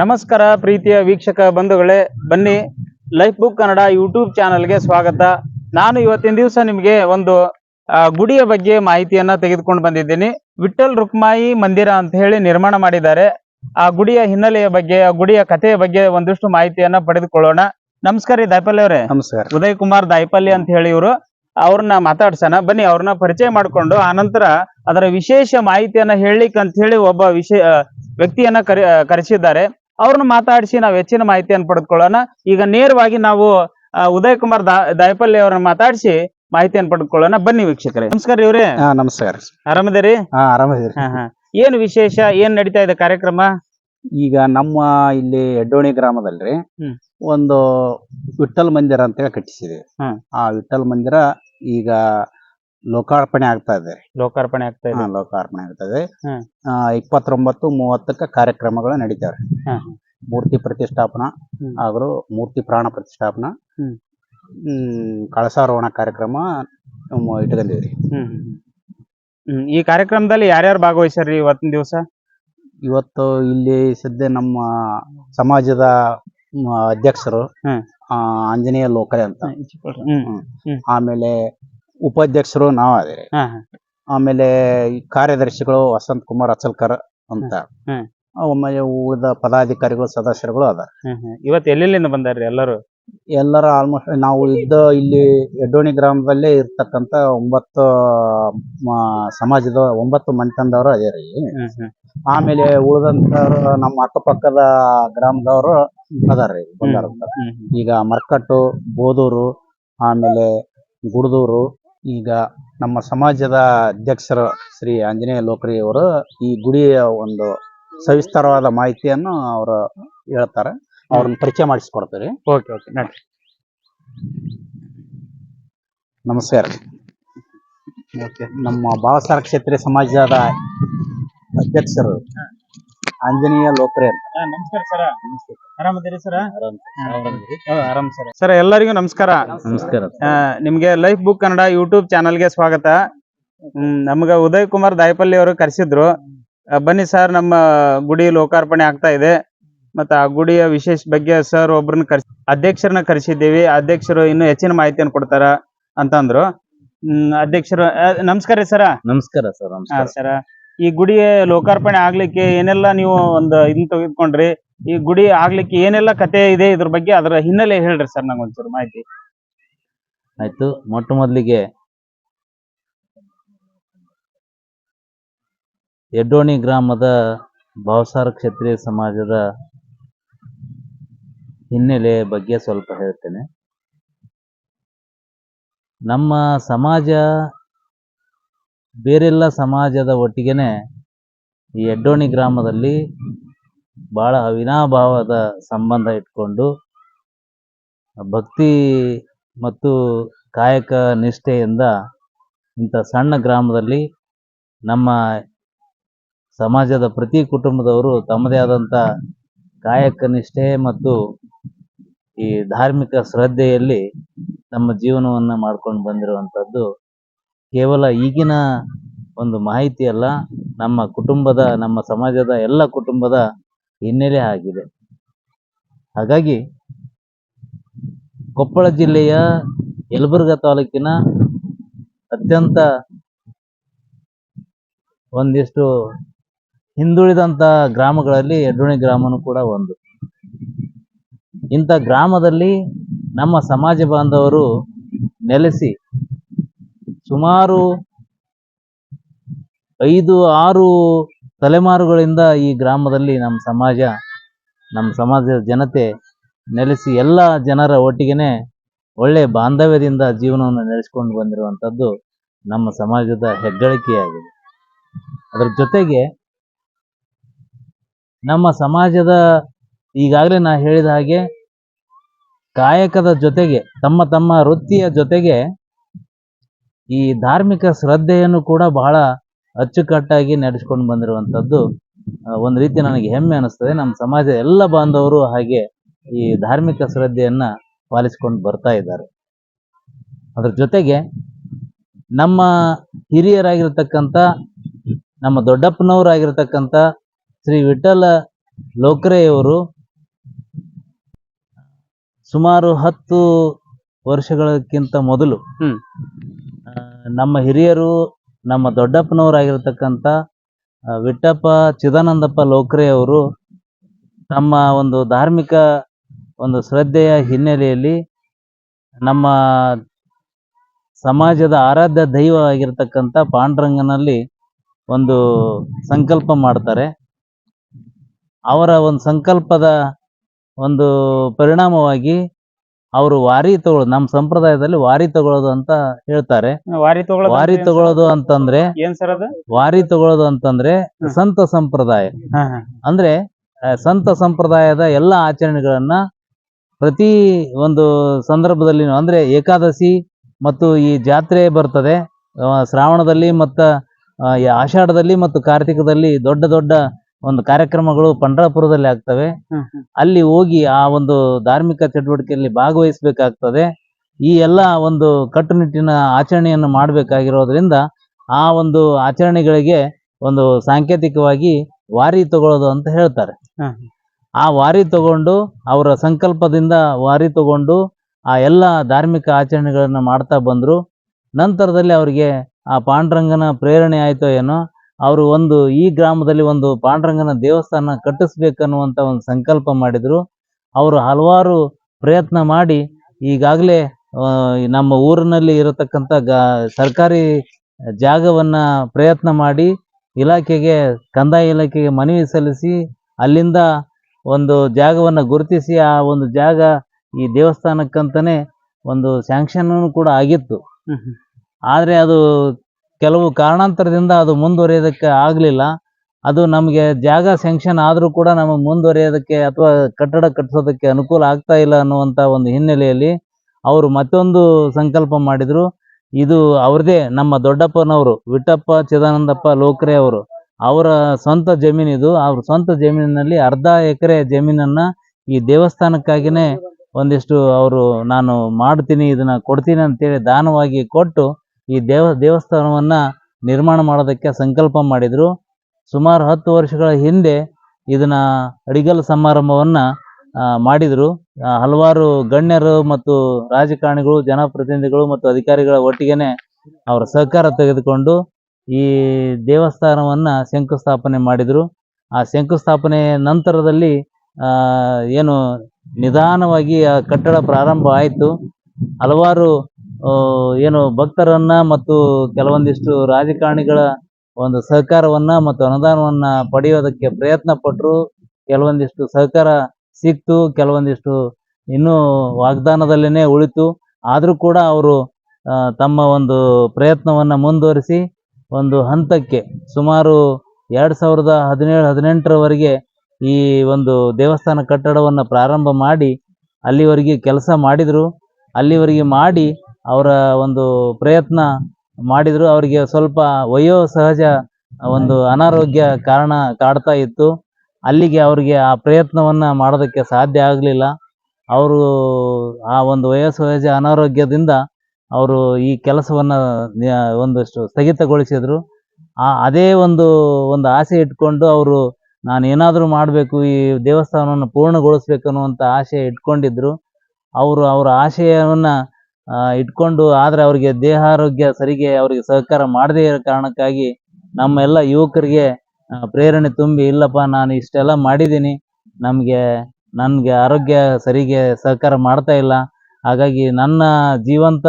ನಮಸ್ಕಾರ ಪ್ರೀತಿಯ ವೀಕ್ಷಕ ಬಂಧುಗಳೇ ಬನ್ನಿ ಲೈಫ್ ಬುಕ್ ಕನ್ನಡ ಯೂಟ್ಯೂಬ್ ಚಾನಲ್ಗೆ ಸ್ವಾಗತ. ನಾನು ಇವತ್ತಿನ ದಿವಸ ನಿಮಗೆ ಒಂದು ಗುಡಿಯ ಬಗ್ಗೆ ಮಾಹಿತಿಯನ್ನ ತೆಗೆದುಕೊಂಡು ಬಂದಿದ್ದೀನಿ. ವಿಠಲ್ ರುಕ್ಮಾಯಿ ಮಂದಿರ ಅಂತ ಹೇಳಿ ನಿರ್ಮಾಣ ಮಾಡಿದ್ದಾರೆ. ಆ ಗುಡಿಯ ಹಿನ್ನೆಲೆಯ ಬಗ್ಗೆ ಆ ಗುಡಿಯ ಕಥೆಯ ಬಗ್ಗೆ ಒಂದಿಷ್ಟು ಮಾಹಿತಿಯನ್ನ ಪಡೆದುಕೊಳ್ಳೋಣ. ನಮಸ್ಕಾರ ರೀ ದಾಯಪಲ್ಲಿ ಅವರೇ. ನಮಸ್ಕಾರ. ಉದಯ್ ಕುಮಾರ್ ದಾಯಪಲ್ಲಿ ಅಂತ ಹೇಳಿ ಇವರು. ಅವ್ರನ್ನ ಮಾತಾಡ್ಸೋಣ. ಬನ್ನಿ ಅವ್ರನ್ನ ಪರಿಚಯ ಮಾಡ್ಕೊಂಡು ಆನಂತರ ಅದರ ವಿಶೇಷ ಮಾಹಿತಿಯನ್ನ ಹೇಳಲಿಕ್ಕೆ ಅಂತ ಹೇಳಿ ಒಬ್ಬ ವಿಶೇ ವ್ಯಕ್ತಿಯನ್ನ ಕರೆ ಕರೆಸಿದ್ದಾರೆ. ಅವ್ರನ್ನ ಮಾತಾಡಿಸಿ ನಾವು ಹೆಚ್ಚಿನ ಮಾಹಿತಿಯನ್ನು ಪಡೆದುಕೊಳ್ಳೋಣ. ಈಗ ನೇರವಾಗಿ ನಾವು ಉದಯ್ ಕುಮಾರ್ ದಾಯಪಲ್ಲಿ ಅವ್ರನ್ನ ಮಾತಾಡಿಸಿ ಮಾಹಿತಿಯನ್ನು ಪಡೆದುಕೊಳ್ಳೋಣ. ಬನ್ನಿ ವೀಕ್ಷಕರೇ. ನಮಸ್ಕಾರ ಇವರೇ ಹಾ ನಮಸ್ಕಾರ. ಆರಾಮದೇರಿ? ಹಾ ಆರಾಮದಿರಿ. ಹಾ ಹಾ. ಏನು ವಿಶೇಷ? ಏನ್ ನಡೀತಾ ಇದೆ ಕಾರ್ಯಕ್ರಮ? ಈಗ ನಮ್ಮ ಇಲ್ಲಿ ಎಡ್ಡೋಣಿ ಗ್ರಾಮದಲ್ಲಿ. ಒಂದು ವಿಠಲ್ ಮಂದಿರ ಅಂತ ಹೇಳಿ ಕಟ್ಟಿಸಿದೆ. ಆ ವಿಠಲ್ ಮಂದಿರ ಈಗ ಲೋಕಾರ್ಪಣೆ ಆಗ್ತಾ ಇದೆ ಲೋಕಾರ್ಪಣೆ ಆಗ್ತಾ ಹಾ ಇದೆ ಲೋಕಾರ್ಪಣೆ ಆಗ್ತಾ ಇದೆ. ಇಪ್ಪತ್ತೊಂಬತ್ತು ಮೂವತ್ತಕ್ಕ ಕಾರ್ಯಕ್ರಮಗಳು ನಡೀತಾವೆ ಹಾ. ಮೂರ್ತಿ ಪ್ರತಿಷ್ಠಾಪನಾ ಹ್ಮ್. ಹಾಗೂ ಮೂರ್ತಿ ಪ್ರಾಣ ಪ್ರತಿಷ್ಠಾಪನಾ ಹ್ಮ್. ಹ್ಮ್ ಕಳಸಾರೋಹಣ ಕಾರ್ಯಕ್ರಮ ಹ್ಮ್, ಇಟ್ಕೊಂಡಿವ್ರಿ ಹ್ಮ್ ಹ್ಮ್, ಹ್ಮ್. ಹ್ಮ್ ಈ ಕಾರ್ಯಕ್ರಮದಲ್ಲಿ ಯಾರ್ಯಾರು ಭಾಗವಹಿಸ್ಯಾರ್ರಿ ಇವತ್ತಿನ ದಿವಸ ಇವತ್ತು ಇಲ್ಲಿ ಸದ್ಯ ನಮ್ಮ ಸಮಾಜದ ಮ, ಅಧ್ಯಕ್ಷರು ಹ್ಮ್. ಆ, ಆಂಜನೇಯ ಲೋಕರೆ ಅಂತ ಹ್ಮ್ ಆಮೇಲೆ ಉಪಾಧ್ಯಕ್ಷರು ನಾವು ಅದೇರಿ ಹಾ ಆಮೇಲೆ ಈ ಕಾರ್ಯದರ್ಶಿಗಳು ವಸಂತ್ ಕುಮಾರ್ ಅಚಲ್ಕರ್ ಅಂತ. ಹ್ಮ್. ಆಮೇಲೆ ಉಳಿದ ಪದಾಧಿಕಾರಿಗಳು ಸದಸ್ಯರುಗಳು ಅದ. ಇವತ್ತು ಎಲ್ಲೆಲ್ಲಿಂದ ಬಂದಾರ್ರಿ ಎಲ್ಲರೂ? ಎಲ್ಲರ ಆಲ್ಮೋಸ್ಟ್ ನಾವು ಇದ್ದ ಇಲ್ಲಿ ಎಡ್ಡೋಣಿ ಗ್ರಾಮದಲ್ಲೇ ಇರ್ತಕ್ಕಂತ ಒಂಬತ್ತು ಮ- ಸಮಾಜದ ಒಂಬತ್ತು ಮನೆತನದವರು ಅದೇ ರೀ. ಹ್ಮ್ ಹ್ಮ್ ಆಮೇಲೆ ಉಳಿದಂತವ್ರು ನಮ್ಮ ಅಕ್ಕಪಕ್ಕದ ಗ್ರಾಮದವರು ಅದಾರ್ರಿ ಬಂದಾರ. ಈಗ ಮರ್ಕಟ್ಟು ಬೋದೂರು ಆಮೇಲೆ ಗುಡದೂರು ಈಗ ನಮ್ಮ ಸಮಾಜದ ಅಧ್ಯಕ್ಷರು ಶ್ರೀ ಆಂಜನೇಯ ಲೋಕರಿ ಅವರು ಈ ಗುಡಿಯ ಒಂದು ಸವಿಸ್ತಾರವಾದ ಮಾಹಿತಿಯನ್ನು ಅವರು ಹೇಳ್ತಾರೆ. ಅವ್ರನ್ನ ಪರಿಚಯ ಮಾಡಿಸ್ಕೊಡ್ತೀರಿ. ಓಕೆ ಓಕೆ ನಡ್ರಿ. ನಮಸ್ಕಾರ ನಮ್ಮ ಬಾಳಸಾರ ಕ್ಷೇತ್ರ ಸಮಾಜದ ಅಧ್ಯಕ್ಷರು ಆಂಜನೇಯ ಲೋಕ್ರೆ ಅಂತ. ನಮಸ್ಕಾರ ಸರ. ಆರಾಮದಿರಿ ಸರ? ಆರಾಮ್ ಸರ್. ಸರ್. ಎಲ್ಲರಿಗೂ ನಮಸ್ಕಾರ. ನಮಸ್ಕಾರ ಆ, ನಿಮ್ಗೆ ಲೈಫ್ ಬುಕ್ ಕನ್ನಡ ಯೂಟ್ಯೂಬ್ ಚಾನಲ್ಗೆ ಸ್ವಾಗತ. ಹ್ಮ್ ನಮ್ಗ ಉದಯ್ ಕುಮಾರ್ ದಾಯಪಲ್ಲಿ ಅವರು ಕರೆಸಿದ್ರು. ಬನ್ನಿ ಸರ್ ನಮ್ಮ ಗುಡಿ ಲೋಕಾರ್ಪಣೆ ಆಗ್ತಾ ಇದೆ. ಮತ್ತ ಆ ಗುಡಿಯ ವಿಶೇಷ ಬಗ್ಗೆ ಸರ್ ಒಬ್ರನ್ನ ಕರ್ಸಿ ಅಧ್ಯಕ್ಷರನ್ನ ಕರೆಸಿದ್ದೀವಿ. ಅಧ್ಯಕ್ಷರು ಇನ್ನು ಹೆಚ್ಚಿನ ಮಾಹಿತಿಯನ್ನು ಕೊಡ್ತಾರ ಅಂತಂದ್ರು. ಹ್ಮ್ ಅಧ್ಯಕ್ಷರು ಆ, ನಮಸ್ಕಾರ ರೀ ಸರ. ನಮಸ್ಕಾರ ಸರ್ ಹಾ ಸರ. ಈ ಗುಡಿ ಲೋಕಾರ್ಪಣೆ ಆಗ್ಲಿಕ್ಕೆ ಏನೆಲ್ಲ ನೀವು ಒಂದು ಇದನ್ನ ತೆಗೆದುಕೊಂಡ್ರಿ? ಈ ಗುಡಿ ಆಗ್ಲಿಕ್ಕೆ ಏನೆಲ್ಲ ಕತೆ ಇದೆ ಇದ್ರ ಬಗ್ಗೆ ಅದರ ಹಿನ್ನೆಲೆ ಹೇಳ್ರಿ ಸರ್ ನಂಗೆ ಒಂಚೂರು ಮಾಹಿತಿ. ಆಯ್ತು, ಮೊಟ್ಟ ಮೊದಲಿಗೆ ಎಡ್ಡೋಣಿ ಗ್ರಾಮದ ಭಾವಸಾರ ಕ್ಷತ್ರಿಯ ಸಮಾಜದ ಹಿನ್ನೆಲೆ ಬಗ್ಗೆ ಸ್ವಲ್ಪ ಹೇಳ್ತೇನೆ. ನಮ್ಮ ಸಮಾಜ ಬೇರೆಲ್ಲ ಸಮಾಜದ ಒಟ್ಟಿಗೆನೆ ಈ ಎಡ್ಡೋಣಿ ಗ್ರಾಮದಲ್ಲಿ ಬಹಳ ಅವಿನಾಭಾವದ ಸಂಬಂಧ ಇಟ್ಕೊಂಡು ಭಕ್ತಿ ಮತ್ತು ಕಾಯಕ ನಿಷ್ಠೆಯಿಂದ ಇಂಥ ಸಣ್ಣ ಗ್ರಾಮದಲ್ಲಿ ನಮ್ಮ ಸಮಾಜದ ಪ್ರತಿ ಕುಟುಂಬದವರು ತಮ್ಮದೇ ಆದಂಥ ಕಾಯಕ ನಿಷ್ಠೆ ಮತ್ತು ಈ ಧಾರ್ಮಿಕ ಶ್ರದ್ಧೆಯಲ್ಲಿ ನಮ್ಮ ಜೀವನವನ್ನು ಮಾಡ್ಕೊಂಡು ಬಂದಿರುವಂಥದ್ದು ಕೇವಲ ಈಗಿನ ಒಂದು ಮಾಹಿತಿ ಅಲ್ಲ, ನಮ್ಮ ಕುಟುಂಬದ, ನಮ್ಮ ಸಮಾಜದ ಎಲ್ಲ ಕುಟುಂಬದ ಹಿನ್ನೆಲೆ ಆಗಿದೆ. ಹಾಗಾಗಿ ಕೊಪ್ಪಳ ಜಿಲ್ಲೆಯ ಯಲಬುರ್ಗ ತಾಲೂಕಿನ ಅತ್ಯಂತ ಒಂದಿಷ್ಟು ಹಿಂದುಳಿದಂಥ ಗ್ರಾಮಗಳಲ್ಲಿ ಎಡ್ಡೋಣಿ ಗ್ರಾಮನೂ ಕೂಡ ಒಂದು. ಇಂಥ ಗ್ರಾಮದಲ್ಲಿ ನಮ್ಮ ಸಮಾಜ ಬಾಂಧವರು ನೆಲೆಸಿ ಸುಮಾರು ಐದು, ಆರು ತಲೆಮಾರುಗಳಿಂದ ಈ ಗ್ರಾಮದಲ್ಲಿ ನಮ್ಮ ಸಮಾಜ, ನಮ್ಮ ಸಮಾಜದ ಜನತೆ ನೆಲೆಸಿ ಎಲ್ಲ ಜನರ ಒಟ್ಟಿಗೆನೆ ಒಳ್ಳೆ ಬಾಂಧವ್ಯದಿಂದ ಜೀವನವನ್ನು ನಡೆಸ್ಕೊಂಡು ಬಂದಿರುವಂಥದ್ದು ನಮ್ಮ ಸಮಾಜದ ಹೆಗ್ಗಳಿಕೆಯಾಗಿದೆ. ಅದರ ಜೊತೆಗೆ ನಮ್ಮ ಸಮಾಜದ ಈಗಾಗಲೇ ನಾ ಹೇಳಿದ ಹಾಗೆ ಕಾಯಕದ ಜೊತೆಗೆ ತಮ್ಮ ತಮ್ಮ ವೃತ್ತಿಯ ಜೊತೆಗೆ ಈ ಧಾರ್ಮಿಕ ಶ್ರದ್ಧೆಯನ್ನು ಕೂಡ ಬಹಳ ಅಚ್ಚುಕಟ್ಟಾಗಿ ನಡೆಸ್ಕೊಂಡು ಬಂದಿರುವಂಥದ್ದು ಆ, ಒಂದು ರೀತಿ ನನಗೆ ಹೆಮ್ಮೆ ಅನಿಸ್ತದೆ. ನಮ್ಮ ಸಮಾಜ ಎಲ್ಲ ಬಾಂಧವರು ಹಾಗೆ ಈ ಧಾರ್ಮಿಕ ಶ್ರದ್ಧೆಯನ್ನ ಪಾಲಿಸ್ಕೊಂಡು ಬರ್ತಾ ಇದ್ದಾರೆ. ಅದ್ರ ಜೊತೆಗೆ ನಮ್ಮ ಹಿರಿಯರಾಗಿರ್ತಕ್ಕಂಥ ನಮ್ಮ ದೊಡ್ಡಪ್ಪನವರಾಗಿರ್ತಕ್ಕಂಥ ಶ್ರೀ ವಿಠಲ ಲೋಕ್ರೆಯವರು ಸುಮಾರು ಹತ್ತು ವರ್ಷಗಳಕ್ಕಿಂತ ಮೊದಲು ನಮ್ಮ ಹಿರಿಯರು, ನಮ್ಮ ದೊಡ್ಡಪ್ಪನವರಾಗಿರ್ತಕ್ಕಂಥ ವಿಠಪ್ಪ ಚಿದಾನಂದಪ್ಪ ಲೋಕ್ರೆ ಅವರು ತಮ್ಮ ಒಂದು ಧಾರ್ಮಿಕ ಒಂದು ಶ್ರದ್ಧೆಯ ಹಿನ್ನೆಲೆಯಲ್ಲಿ ನಮ್ಮ ಸಮಾಜದ ಆರಾಧ್ಯ ದೈವ ಆಗಿರ್ತಕ್ಕಂಥ ಪಾಂಡುರಂಗನಲ್ಲಿ ಒಂದು ಸಂಕಲ್ಪ ಮಾಡ್ತಾರೆ. ಅವರ ಒಂದು ಸಂಕಲ್ಪದ ಒಂದು ಪರಿಣಾಮವಾಗಿ ಅವರು ವಾರಿ ತಗೊಳ್ಳೋದು ನಮ್ಮ ಸಂಪ್ರದಾಯದಲ್ಲಿ ವಾರಿ ತಗೊಳ್ಳೋದು ಅಂತ ಹೇಳ್ತಾರೆ. ವಾರಿ ತಗೊಳ್ಳೋದು ವಾರಿ ತಗೊಳ್ಳೋದು ಅಂತಂದ್ರೆ ಏನ್ ಸರ್ ಅದು? ವಾರಿ ತಗೊಳ್ಳೋದು ಅಂತಂದ್ರೆ ಸಂತ ಸಂಪ್ರದಾಯ. ಅಂದ್ರೆ ಸಂತ ಸಂಪ್ರದಾಯದ ಎಲ್ಲಾ ಆಚರಣೆಗಳನ್ನ ಪ್ರತಿ ಒಂದು ಸಂದರ್ಭದಲ್ಲಿ ಅಂದ್ರೆ ಏಕಾದಶಿ ಮತ್ತು ಈ ಜಾತ್ರೆ ಬರ್ತದೆ. ಶ್ರಾವಣದಲ್ಲಿ ಮತ್ತ ಈ ಆಷಾಢದಲ್ಲಿ ಮತ್ತು ಕಾರ್ತಿಕದಲ್ಲಿ ದೊಡ್ಡ ದೊಡ್ಡ ಒಂದು ಕಾರ್ಯಕ್ರಮಗಳು ಪಂಡ್ರಾಪುರದಲ್ಲಿ ಆಗ್ತವೆ ಹ್ಮ್ ಹ್ಮ್. ಅಲ್ಲಿ ಹೋಗಿ ಆ ಒಂದು ಧಾರ್ಮಿಕ ಚಟುವಟಿಕೆಯಲ್ಲಿ ಭಾಗವಹಿಸಬೇಕಾಗ್ತದೆ ಈ ಎಲ್ಲ ಒಂದು ಕಟ್ಟುನಿಟ್ಟಿನ ಆಚರಣೆಯನ್ನು ಮಾಡಬೇಕಾಗಿರೋದ್ರಿಂದ ಆ ಒಂದು ಆಚರಣೆಗಳಿಗೆ ಒಂದು ಸಾಂಕೇತಿಕವಾಗಿ ವಾರಿ ತಗೊಳ್ಳೋದು ಅಂತ ಹೇಳ್ತಾರೆ. ಆ ವಾರಿ ತಗೊಂಡು ಅವರ ಸಂಕಲ್ಪದಿಂದ ವಾರಿ ತಗೊಂಡು ಆ ಎಲ್ಲ ಧಾರ್ಮಿಕ ಆಚರಣೆಗಳನ್ನ ಮಾಡ್ತಾ ಬಂದ್ರು ನಂತರದಲ್ಲಿ ಅವರಿಗೆ ಆ ಪಾಂಡುರಂಗನ ಪ್ರೇರಣೆ ಆಯ್ತೋ ಏನೋ ಅವರು ಒಂದು ಈ ಗ್ರಾಮದಲ್ಲಿ ಒಂದು ಪಾಂಡುರಂಗನ ದೇವಸ್ಥಾನ ಕಟ್ಟಿಸ್ಬೇಕನ್ನುವಂತ ಒಂದು ಸಂಕಲ್ಪ ಮಾಡಿದ್ರು ಅವರು ಹಲವಾರು ಪ್ರಯತ್ನ ಮಾಡಿ ಈಗಾಗಲೇ ನಮ್ಮ ಊರಿನಲ್ಲಿ ಇರತಕ್ಕಂಥ ಗ ಸರ್ಕಾರಿ ಜಾಗವನ್ನ ಪ್ರಯತ್ನ ಮಾಡಿ ಇಲಾಖೆಗೆ ಕಂದಾಯ ಇಲಾಖೆಗೆ ಮನವಿ ಸಲ್ಲಿಸಿ ಅಲ್ಲಿಂದ ಒಂದು ಜಾಗವನ್ನ ಗುರುತಿಸಿ ಆ ಒಂದು ಜಾಗ ಈ ದೇವಸ್ಥಾನಕ್ಕಂತಾನೆ ಒಂದು ಸ್ಯಾಂಕ್ಷನ್ ಕೂಡ ಆಗಿತ್ತು. ಆದರೆ ಅದು ಕೆಲವು ಕಾರಣಾಂತರದಿಂದ ಅದು ಮುಂದುವರಿಯೋದಕ್ಕೆ ಆಗಲಿಲ್ಲ. ಅದು ನಮಗೆ ಜಾಗ ಸ್ಯಾಂಕ್ಷನ್ ಆದರೂ ಕೂಡ ನಮಗೆ ಮುಂದುವರಿಯೋದಕ್ಕೆ ಅಥವಾ ಕಟ್ಟಡ ಕಟ್ಟಿಸೋದಕ್ಕೆ ಅನುಕೂಲ ಆಗ್ತಾ ಇಲ್ಲ ಅನ್ನುವಂಥ ಒಂದು ಹಿನ್ನೆಲೆಯಲ್ಲಿ ಅವರು ಮತ್ತೊಂದು ಸಂಕಲ್ಪ ಮಾಡಿದ್ರು. ಇದು ಅವ್ರದೇ, ನಮ್ಮ ದೊಡ್ಡಪ್ಪನವರು, ವಿಠಪ್ಪ, ಚಿದಾನಂದಪ್ಪ, ಲೋಕ್ರೆ ಅವರು. ಅವರ ಸ್ವಂತ ಜಮೀನಿದು ಅವ್ರ ಸ್ವಂತ ಜಮೀನಿನಲ್ಲಿ ಅರ್ಧ ಎಕರೆ ಜಮೀನನ್ನ ಈ ದೇವಸ್ಥಾನಕ್ಕಾಗಿನೇ ಒಂದಿಷ್ಟು ಅವರು, ನಾನು ಮಾಡ್ತೀನಿ, ಇದನ್ನ ಕೊಡ್ತೀನಿ ಅಂತೇಳಿ ದಾನವಾಗಿ ಕೊಟ್ಟು ಈ ದೇವ, ದೇವಸ್ಥಾನವನ್ನ ನಿರ್ಮಾಣ ಮಾಡೋದಕ್ಕೆ ಸಂಕಲ್ಪ ಮಾಡಿದ್ರು. ಸುಮಾರು ಹತ್ತು ವರ್ಷಗಳ ಹಿಂದೆ ಇದನ್ನ ಅಡಿಗಲ್ ಸಮಾರಂಭವನ್ನ ಮಾಡಿದ್ರು. ಹಲವಾರು ಗಣ್ಯರು ಮತ್ತು ರಾಜಕಾರಣಿಗಳು, ಜನಪ್ರತಿನಿಧಿಗಳು ಮತ್ತು ಅಧಿಕಾರಿಗಳ ಒಟ್ಟಿಗೆನೆ ಅವರ ಸಹಕಾರ ತೆಗೆದುಕೊಂಡು ಈ ದೇವಸ್ಥಾನವನ್ನ ಶಂಕುಸ್ಥಾಪನೆ ಮಾಡಿದ್ರು. ಆ ಶಂಕುಸ್ಥಾಪನೆ ನಂತರದಲ್ಲಿ ಏನು ನಿಧಾನವಾಗಿ ಆ ಕಟ್ಟಡ ಪ್ರಾರಂಭ ಆಯಿತು. ಹಲವಾರು ಏನು ಭಕ್ತರನ್ನ ಮತ್ತು ಕೆಲವೊಂದಿಷ್ಟು ರಾಜಕಾರಣಿಗಳ ಒಂದು ಸಹಕಾರವನ್ನ ಮತ್ತು ಅನುದಾನವನ್ನ ಪಡೆಯೋದಕ್ಕೆ ಪ್ರಯತ್ನ ಪಟ್ರು, ಕೆಲವೊಂದಿಷ್ಟು ಸಹಕಾರ ಸಿಕ್ತು, ಕೆಲವೊಂದಿಷ್ಟು ಇನ್ನೂ ವಾಗ್ದಾನದಲ್ಲೇನೆ ಉಳಿತು. ಆದರೂ ಕೂಡ ಅವರು ತಮ್ಮ ಒಂದು ಪ್ರಯತ್ನವನ್ನ ಮುಂದುವರಿಸಿ, ಒಂದು ಹಂತಕ್ಕೆ ಸುಮಾರು ಎರಡು ಸಾವಿರದ ಹದಿನೇಳು, ಹದಿನೆಂಟರವರೆಗೆ ಈ ಒಂದು ದೇವಸ್ಥಾನ ಕಟ್ಟಡವನ್ನು ಪ್ರಾರಂಭ ಮಾಡಿ ಅಲ್ಲಿವರೆಗೆ ಕೆಲಸ ಮಾಡಿದರು. ಅಲ್ಲಿವರೆಗೆ ಮಾಡಿ ಅವರ ಒಂದು ಪ್ರಯತ್ನ ಮಾಡಿದ್ರು. ಅವರಿಗೆ ಸ್ವಲ್ಪ ವಯೋ ಸಹಜ ಒಂದು ಅನಾರೋಗ್ಯ ಕಾರಣ ಕಾಡ್ತಾ ಇತ್ತು. ಅಲ್ಲಿಗೆ ಅವರಿಗೆ ಆ ಪ್ರಯತ್ನವನ್ನ ಮಾಡೋದಕ್ಕೆ ಸಾಧ್ಯ ಆಗಲಿಲ್ಲ. ಅವರು ಆ ಒಂದು ವಯೋಸಹಜ ಅನಾರೋಗ್ಯದಿಂದ ಅವರು ಈ ಕೆಲಸವನ್ನ ಒಂದಷ್ಟು ಸ್ಥಗಿತಗೊಳಿಸಿದ್ರು. ಆ ಅದೇ ಒಂದು ಒಂದು ಆಸೆ ಇಟ್ಕೊಂಡು ಅವರು ನಾನು ಏನಾದರೂ ಮಾಡಬೇಕು, ಈ ದೇವಸ್ಥಾನವನ್ನು ಪೂರ್ಣಗೊಳಿಸ್ಬೇಕು ಅನ್ನುವಂಥ ಆಸೆ ಇಟ್ಕೊಂಡಿದ್ರು. ಅವರು ಅವರ ಆಶಯವನ್ನ ಇಟ್ಕೊಂಡು ಆದ್ರೆ ಅವರಿಗೆ ದೇಹಾರೋಗ್ಯ ಸರಿಗೆ ಅವರಿಗೆ ಸಹಕಾರ ಮಾಡದೇ ಇರೋ ಕಾರಣಕ್ಕಾಗಿ ನಮ್ಮ ಎಲ್ಲ ಯುವಕರಿಗೆ ಪ್ರೇರಣೆ ತುಂಬಿ, ಇಲ್ಲಪ್ಪ, ನಾನು ಇಷ್ಟೆಲ್ಲ ಮಾಡಿದ್ದೀನಿ. ನಮಗೆ, ನನಗೆ ಆರೋಗ್ಯ ಸರಿಗೆ ಸಹಕಾರ ಮಾಡ್ತಾ ಇಲ್ಲ. ಹಾಗಾಗಿ ನನ್ನ ಜೀವಂತ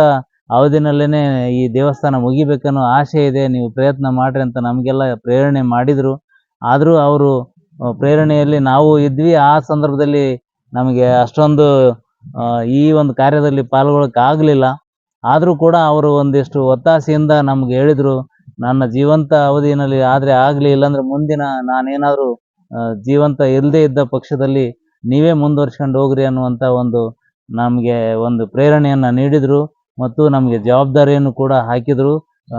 ಅವಧಿನಲ್ಲೇನೆ ಈ ದೇವಸ್ಥಾನ ಮುಗಿಬೇಕನ್ನೋ ಆಸೆ ಇದೆ. ನೀವು ಪ್ರಯತ್ನ ಮಾಡ್ರಿ ಅಂತ ನಮಗೆಲ್ಲ ಪ್ರೇರಣೆ ಮಾಡಿದರು. ಆದರೂ ಅವರು, ಪ್ರೇರಣೆಯಲ್ಲಿ ನಾವು ಇದ್ವಿ. ಆ ಸಂದರ್ಭದಲ್ಲಿ ನಮಗೆ ಅಷ್ಟೊಂದು ಈ ಒಂದು ಕಾರ್ಯದಲ್ಲಿ ಪಾಲ್ಗೊಳ್ಳಕ್ಕೆ ಆಗಲಿಲ್ಲ. ಆದರೂ ಕೂಡ ಅವರು ಒಂದಿಷ್ಟು ಒತ್ತಾಸೆಯಿಂದ ನಮ್ಗೆ ಹೇಳಿದರು, ನನ್ನ ಜೀವಂತ ಅವಧಿಯಲ್ಲಿ ಆದರೆ ಆಗಲಿ ಇಲ್ಲಾಂದ್ರೆ ಮುಂದಿನ ನಾನೇನಾದರೂ ಜೀವಂತ ಇಲ್ಲದೇ ಇದ್ದ ಪಕ್ಷದಲ್ಲಿ ನೀವೇ ಮುಂದುವರ್ಸ್ಕೊಂಡು ಹೋಗ್ರಿ ಅನ್ನುವಂಥ ಒಂದು ನಮಗೆ ಒಂದು ಪ್ರೇರಣೆಯನ್ನು ನೀಡಿದರು ಮತ್ತು ನಮಗೆ ಜವಾಬ್ದಾರಿಯನ್ನು ಕೂಡ ಹಾಕಿದರು.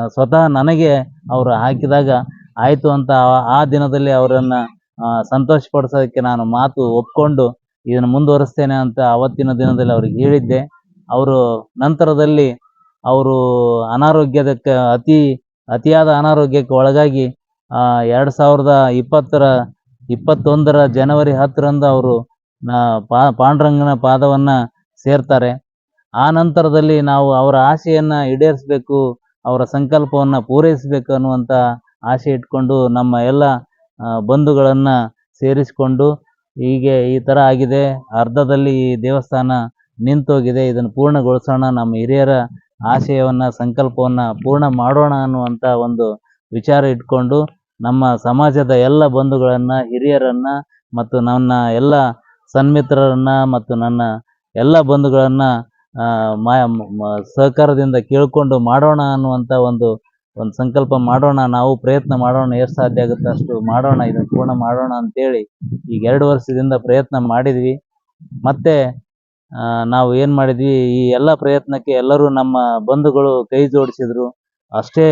ಸ್ವತಃ ನನಗೆ ಅವರು ಹಾಕಿದಾಗ ಆಯಿತು ಅಂತ ಆ- ದಿನದಲ್ಲಿ ಅವರನ್ನು ಸಂತೋಷಪಡಿಸೋದಕ್ಕೆ ನಾನು ಮಾತು ಒಪ್ಕೊಂಡು ಇದನ್ನು ಮುಂದುವರಿಸ್ತೇನೆ ಅಂತ ಅವತ್ತಿನ ದಿನದಲ್ಲಿ ಅವ್ರಿಗೆ ಹೇಳಿದ್ದೆ. ಅವರು ನಂತರದಲ್ಲಿ ಅವರು ಅನಾರೋಗ್ಯದ ಅತಿ, ಅತಿಯಾದ ಅನಾರೋಗ್ಯಕ್ಕೆ ಒಳಗಾಗಿ ಎರಡು ಸಾವಿರದ ಇಪ್ಪತ್ತರ, ಇಪ್ಪತ್ತೊಂದರ ಜನವರಿ ಹತ್ತರಂದು ಅವರು ಪಾ, ಪಾಂಡುರಂಗನ ಪಾದವನ್ನು ಸೇರ್ತಾರೆ. ಆ ನಂತರದಲ್ಲಿ ನಾವು ಅವರ ಆಸೆಯನ್ನ ಈಡೇರಿಸಬೇಕು, ಅವರ ಸಂಕಲ್ಪವನ್ನ ಪೂರೈಸಬೇಕು ಅನ್ನುವಂಥ ಆಸೆ ಇಟ್ಕೊಂಡು ನಮ್ಮ ಎಲ್ಲ ಬಂಧುಗಳನ್ನ ಸೇರಿಸಿಕೊಂಡು ಹೀಗೆ ಈ ತರ ಆಗಿದೆ. ಅರ್ಧದಲ್ಲಿ ಈ ದೇವಸ್ಥಾನ ನಿಂತೋಗಿದೆ. ಇದನ್ನು ಪೂರ್ಣಗೊಳಿಸೋಣ. ನಮ್ಮ ಹಿರಿಯರ ಆಶಯವನ್ನ, ಸಂಕಲ್ಪವನ್ನ ಪೂರ್ಣ ಮಾಡೋಣ ಅನ್ನುವಂತ ಒಂದು ವಿಚಾರ ಇಟ್ಕೊಂಡು ನಮ್ಮ ಸಮಾಜದ ಎಲ್ಲ ಬಂಧುಗಳನ್ನ, ಹಿರಿಯರನ್ನ ಮತ್ತು ನನ್ನ ಎಲ್ಲ ಸನ್ಮಿತ್ರರನ್ನ ಮತ್ತು ನನ್ನ ಎಲ್ಲ ಬಂಧುಗಳನ್ನ ಸಹಕಾರದಿಂದ ಕೇಳ್ಕೊಂಡು ಮಾಡೋಣ ಅನ್ನುವಂತ ಒಂದು ಒಂದು ಸಂಕಲ್ಪ ಮಾಡೋಣ, ನಾವು ಪ್ರಯತ್ನ ಮಾಡೋಣ ಎಷ್ಟು ಸಾಧ್ಯ ಆಗುತ್ತೆ ಅಷ್ಟು ಮಾಡೋಣ, ಇದನ್ನು ಪೂರ್ಣ ಮಾಡೋಣ ಅಂತೇಳಿ ಈಗ ಎರಡು ವರ್ಷದಿಂದ ಪ್ರಯತ್ನ ಮಾಡಿದ್ವಿ. ಮತ್ತೆ ನಾವು ಏನು ಮಾಡಿದ್ವಿ, ಈ ಎಲ್ಲ ಪ್ರಯತ್ನಕ್ಕೆ ಎಲ್ಲರೂ ನಮ್ಮ ಬಂಧುಗಳು ಕೈ ಜೋಡಿಸಿದ್ರು. ಅಷ್ಟೇ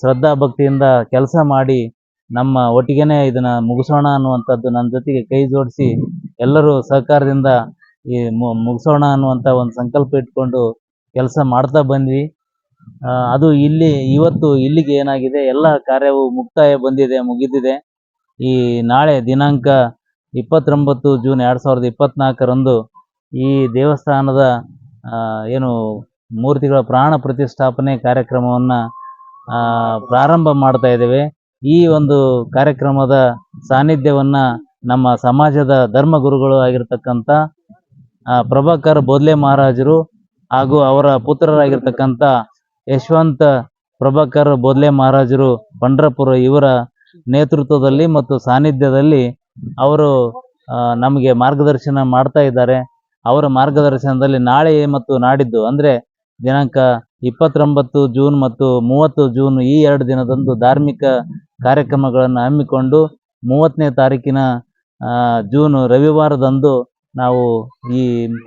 ಶ್ರದ್ಧಾ ಭಕ್ತಿಯಿಂದ ಕೆಲಸ ಮಾಡಿ ನಮ್ಮ ಒಟ್ಟಿಗೆನೇ ಇದನ್ನ ಮುಗಿಸೋಣ ಅನ್ನುವಂಥದ್ದು ನನ್ನ ಜೊತೆಗೆ ಕೈ ಜೋಡಿಸಿ ಎಲ್ಲರೂ ಸಹಕಾರದಿಂದ ಈ ಮುಗಿಸೋಣ ಅನ್ನುವಂಥ ಒಂದು ಸಂಕಲ್ಪ ಇಟ್ಕೊಂಡು ಕೆಲಸ ಮಾಡ್ತಾ ಬಂದ್ವಿ. ಅದು ಇಲ್ಲಿ ಇವತ್ತು ಇಲ್ಲಿಗೆ ಏನಾಗಿದೆ ಎಲ್ಲ ಕಾರ್ಯವು ಮುಕ್ತಾಯ ಬಂದಿದೆ ಮುಗಿದಿದೆ. ಈ ನಾಳೆ ದಿನಾಂಕ ಇಪ್ಪತ್ತೊಂಬತ್ತು ಜೂನ್ ಎರಡು ಸಾವಿರದ ಇಪ್ಪತ್ನಾಲ್ಕರಂದು ಈ ದೇವಸ್ಥಾನದ ಆ, ಏನು ಮೂರ್ತಿಗಳ ಪ್ರಾಣ ಪ್ರತಿಷ್ಠಾಪನೆ ಕಾರ್ಯಕ್ರಮವನ್ನು ಪ್ರಾರಂಭ ಮಾಡ್ತಾ ಇದ್ದೇವೆ. ಈ ಒಂದು ಕಾರ್ಯಕ್ರಮದ ಸಾನ್ನಿಧ್ಯವನ್ನ ನಮ್ಮ ಸಮಾಜದ ಧರ್ಮಗುರುಗಳು ಆಗಿರ್ತಕ್ಕಂಥ ಆ, ಪ್ರಭಾಕರ್ ಬೋದ್ಲೆ ಮಹಾರಾಜರು ಹಾಗೂ ಅವರ ಪುತ್ರರಾಗಿರ್ತಕ್ಕಂಥ ಯಶವಂತ ಪ್ರಭಾಕರ್ ಬೋದ್ಲೆ ಮಹಾರಾಜರು ಪಂಡ್ರಪುರ ಇವರ ನೇತೃತ್ವದಲ್ಲಿ ಮತ್ತು ಸಾನ್ನಿಧ್ಯದಲ್ಲಿ ಅವರು ನಮಗೆ ಮಾರ್ಗದರ್ಶನ ಮಾಡ್ತಾ ಇದ್ದಾರೆ. ಅವರ ಮಾರ್ಗದರ್ಶನದಲ್ಲಿ ನಾಳೆ ಮತ್ತು ನಾಡಿದ್ದು, ಅಂದ್ರೆ ದಿನಾಂಕ ಇಪ್ಪತ್ತೊಂಬತ್ತು ಜೂನ್ ಮತ್ತು ಮೂವತ್ತು ಜೂನ್ ಈ ಎರಡು ದಿನದಂದು ಧಾರ್ಮಿಕ ಕಾರ್ಯಕ್ರಮಗಳನ್ನು ಹಮ್ಮಿಕೊಂಡು, ಮೂವತ್ತನೇ ತಾರೀಕಿನ ಜೂನ್ ರವಿವಾರದಂದು ನಾವು ಈ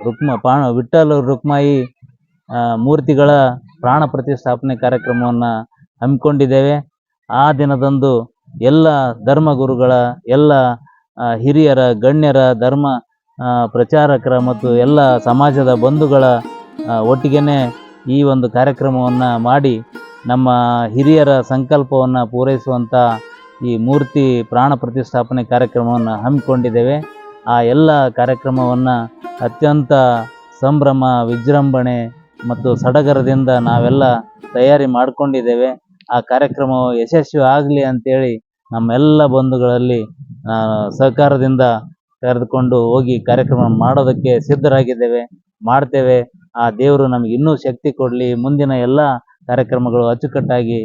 ರುಕ್ಮ, ಪಾಣ, ವಿಠ್ಠಲ ರುಕ್ಮಾಯಿ ಮೂರ್ತಿಗಳ ಪ್ರಾಣ ಪ್ರತಿಷ್ಠಾಪನೆ ಕಾರ್ಯಕ್ರಮವನ್ನು ಹಮ್ಮಿಕೊಂಡಿದ್ದೇವೆ. ಆ ದಿನದಂದು ಎಲ್ಲ ಧರ್ಮಗುರುಗಳ, ಎಲ್ಲ ಹಿರಿಯರ, ಗಣ್ಯರ, ಧರ್ಮ ಪ್ರಚಾರಕರ ಮತ್ತು ಎಲ್ಲ ಸಮಾಜದ ಬಂಧುಗಳ ಒಟ್ಟಿಗೆ ಈ ಒಂದು ಕಾರ್ಯಕ್ರಮವನ್ನು ಮಾಡಿ ನಮ್ಮ ಹಿರಿಯರ ಸಂಕಲ್ಪವನ್ನು ಪೂರೈಸುವಂಥ ಈ ಮೂರ್ತಿ ಪ್ರಾಣ ಪ್ರತಿಷ್ಠಾಪನೆ ಕಾರ್ಯಕ್ರಮವನ್ನು ಹಮ್ಮಿಕೊಂಡಿದ್ದೇವೆ. ಆ ಎಲ್ಲ ಕಾರ್ಯಕ್ರಮವನ್ನು ಅತ್ಯಂತ ಸಂಭ್ರಮ, ವಿಜೃಂಭಣೆ ಮತ್ತು ಸಡಗರದಿಂದ ನಾವೆಲ್ಲ ತಯಾರಿ ಮಾಡಿಕೊಂಡಿದ್ದೇವೆ. ಆ ಕಾರ್ಯಕ್ರಮವು ಯಶಸ್ವಿ ಆಗಲಿ ಅಂತೇಳಿ ನಮ್ಮೆಲ್ಲ ಬಂಧುಗಳಲ್ಲಿ ಸಹಕಾರದಿಂದ ಕರೆದುಕೊಂಡು ಹೋಗಿ ಕಾರ್ಯಕ್ರಮ ಮಾಡೋದಕ್ಕೆ ಸಿದ್ಧರಾಗಿದ್ದೇವೆ, ಮಾಡ್ತೇವೆ. ಆ ದೇವರು ನಮಗೆ ಇನ್ನೂ ಶಕ್ತಿ ಕೊಡಲಿ, ಮುಂದಿನ ಎಲ್ಲ ಕಾರ್ಯಕ್ರಮಗಳು ಅಚ್ಚುಕಟ್ಟಾಗಿ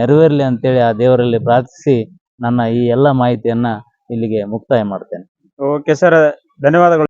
ನೆರವೇರಲಿ ಅಂತೇಳಿ ಆ ದೇವರಲ್ಲಿ ಪ್ರಾರ್ಥಿಸಿ ನನ್ನ ಈ ಎಲ್ಲ ಮಾಹಿತಿಯನ್ನ ಇಲ್ಲಿಗೆ ಮುಕ್ತಾಯ ಮಾಡ್ತೇನೆ. ಓಕೆ ಸರ್, ಧನ್ಯವಾದಗಳು.